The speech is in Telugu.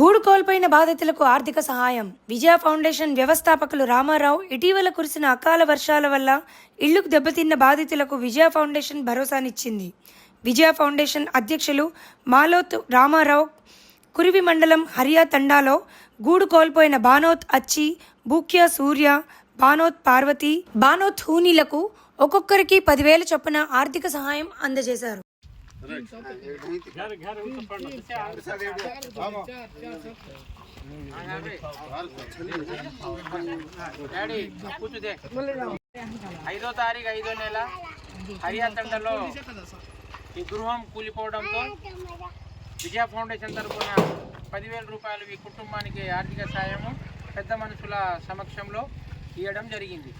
గూడు కోల్పోయిన బాధితులకు ఆర్థిక సహాయం. విజయ ఫౌండేషన్ వ్యవస్థాపకులు రామారావు ఇటీవల కురిసిన అకాల వర్షాల వల్ల ఇళ్ళకు దెబ్బతిన్న బాధితులకు విజయ ఫౌండేషన్ భరోసానిచ్చింది. విజయ ఫౌండేషన్ అధ్యక్షులు మాలోత్ రామారావు కురివి మండలం హరియా తండాలో గూడు కోల్పోయిన బానోత్ అచ్చి బూక్య సూర్య బానోత్ పార్వతి బానోత్ హూనీలకు ఒక్కొక్కరికి పదివేల చొప్పున ఆర్థిక సహాయం అందజేశారు. ఐదో తారీఖు ఐదో నెల హరియాతండలో ఈ గృహం కూలిపోవడంతో విజయ ఫౌండేషన్ తరఫున పదివేల రూపాయలు ఈ కుటుంబానికి ఆర్థిక సాయము పెద్ద మనుషుల సమక్షంలో ఇవ్వడం జరిగింది.